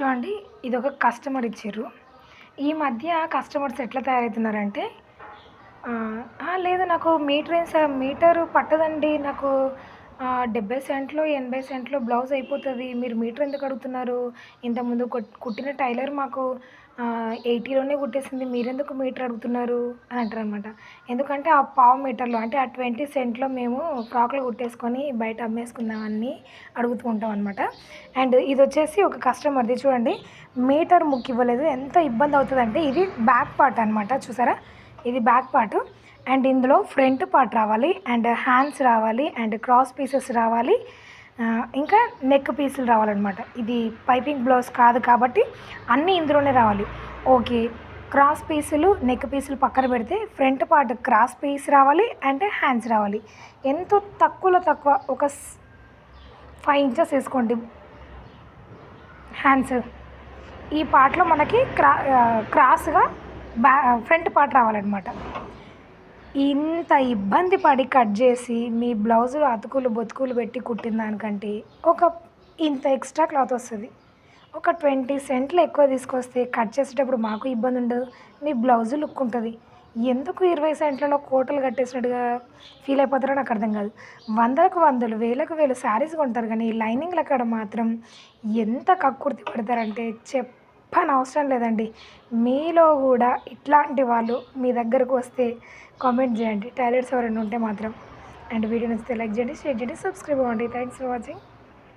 చూడండి ఇది ఒక కస్టమర్ ఇచ్చారు ఈ మధ్య కస్టమర్స్ ఎట్లా తయారవుతున్నారంటే లేదు నాకు మీటర్ ఏం సార్ మీటరు పట్టదండి నాకు డెబ్బై సెంట్లో ఎనభై సెంట్లో బ్లౌజ్ అయిపోతుంది. మీరు మీటర్ ఎందుకు అడుగుతున్నారు? ఇంతకుముందు కుట్టిన టైలర్ మాకు ఎయిటీలోనే కుట్టేసింది. మీరెందుకు మీటర్ అడుగుతున్నారు? అని అంటారు అనమాట ఎందుకంటే ఆ పావు మీటర్లో అంటే ఆ ట్వంటీ సెంట్లో మేము ఫ్రాక్లు కుట్టేసుకొని బయట అమ్మేసుకుందామని అడుగుతూ ఉంటాం అనమాట అండ్ ఇది వచ్చేసి ఒక కస్టమర్ది. చూడండి మీటర్ ముక్కు ఇవ్వలేదు. ఎంత ఇబ్బంది అవుతుందంటే ఇది బ్యాక్ పార్ట్ అనమాట చూసారా? ఇది బ్యాక్ పార్ట్. అండ్ ఇందులో ఫ్రంట్ పార్ట్ రావాలి. అండ్ హ్యాండ్స్ రావాలి. అండ్ క్రాస్ పీసెస్ రావాలి. ఇంకా నెక్ పీసులు రావాలన్నమాట. ఇది పైపింగ్ బ్లౌజ్ కాదు కాబట్టి అన్నీ ఇందులోనే రావాలి. ఓకే. క్రాస్ పీసులు నెక్ పీసులు పక్కన పెడితే ఫ్రంట్ పార్ట్ క్రాస్ పీస్ రావాలి అండ్ హ్యాండ్స్ రావాలి. ఎంతో తక్కువలో తక్కువ ఒక ఫైవ్ ఇంచెస్ వేసుకోండి. హ్యాండ్స్. ఈ పార్ట్లో మనకి క్రా క్రాస్గా బ్యా ఫ్రంట్ పార్ట్ రావాలన్నమాట. ఇంత ఇబ్బంది పడి కట్ చేసి మీ బ్లౌజ్ అతుకులు బొతుకులు పెట్టి కుట్టిన దానికంటే ఒక ఇంత ఎక్స్ట్రా క్లాత్ వస్తుంది. ఒక ట్వంటీ సెంట్లు ఎక్కువ తీసుకొస్తే కట్ చేసేటప్పుడు మాకు ఇబ్బంది ఉండదు. మీ బ్లౌజ్ లుక్ ఉంటుంది. ఎందుకు ఇరవై సెంట్లలో కోటలు కట్టేసినట్టుగా ఫీల్ అయిపోతారో నాకు అర్థం కాదు. వందలకు వందలు వేలకు వేలు శారీస్ కొంటారు కానీ లైనింగ్ల కాడ మాత్రం ఎంత కక్కుర్తి పడతారంటే చెప్ అవసరం లేదండి. మీలో కూడా ఇట్లాంటి వాళ్ళు మీ దగ్గరకు వస్తే కామెంట్ చేయండి. టైలర్స్ ఎవరైనా ఉంటే మాత్రం. అండ్ వీడియో నచ్చితే లైక్ చేయండి షేర్ చేయండి సబ్స్క్రైబ్ అవ్వండి. Thanks for watching.